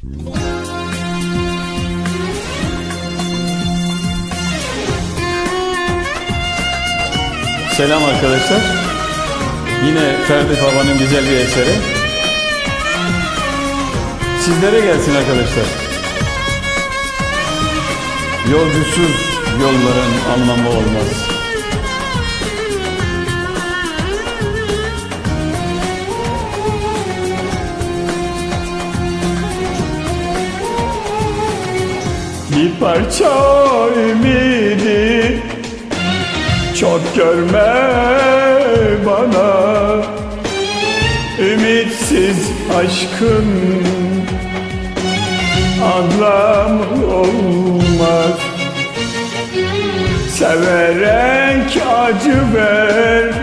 Selam arkadaşlar. Yine Ferdi Baba'nın güzel bir eseri. Sizlere gelsin arkadaşlar. Yolcusuz yolların anlamı olmaz. Parça ümidi çok görme bana. Ümitsiz aşkın anlamı olmaz. Severek acı ver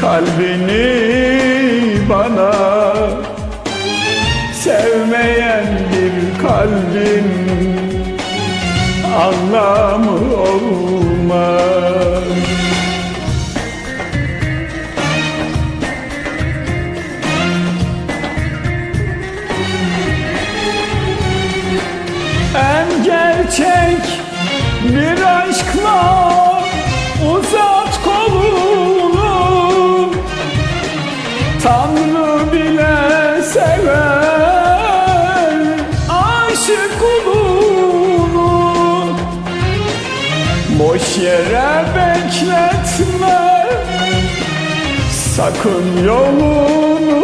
kalbini bana. Sevmeyen bir kalbin anlamı olmaz. En gerçek bir aşkla uzat kolunu. Tanrı bile sever Boş yere bekletme. Sakın yolunu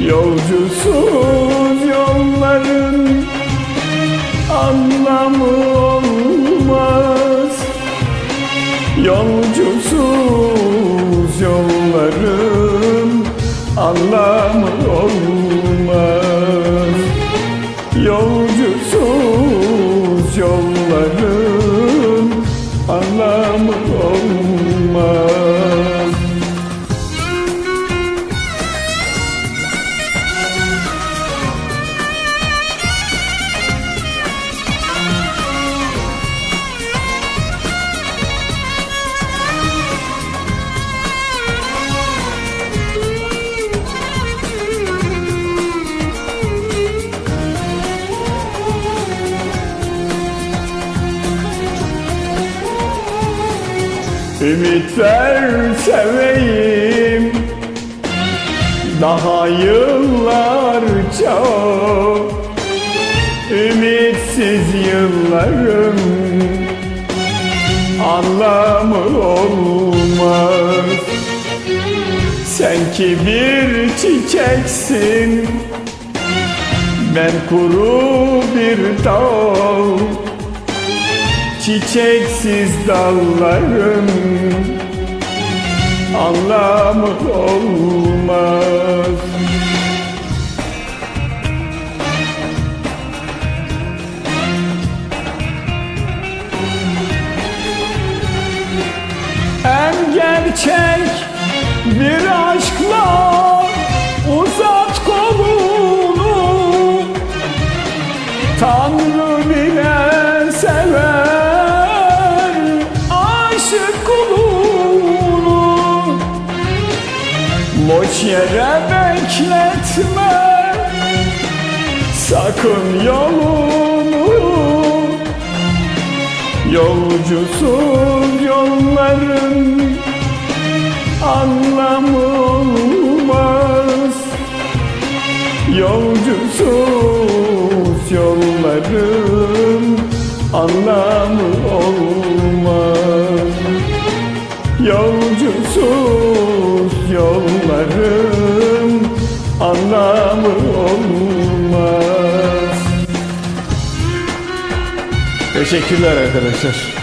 Yolcusuz yolların anlamı olmaz. Yolcusuz yolların anlamı Ümit ver seveyim. Daha yıllarca Ümitsiz yıllarım. Anlamı olmaz. Sen ki bir çiçeksin. Ben kuru bir dal Çiçeksiz dallarım. Anlamı olmaz. En gerçek bir aşkla aşık kulunu Boş yere bekletme. Sakın yolunu. Yolcusuz yolların anlamı olmaz. Yolcusuz yolların anlamı yolların anlamı olmaz Teşekkürler arkadaşlar.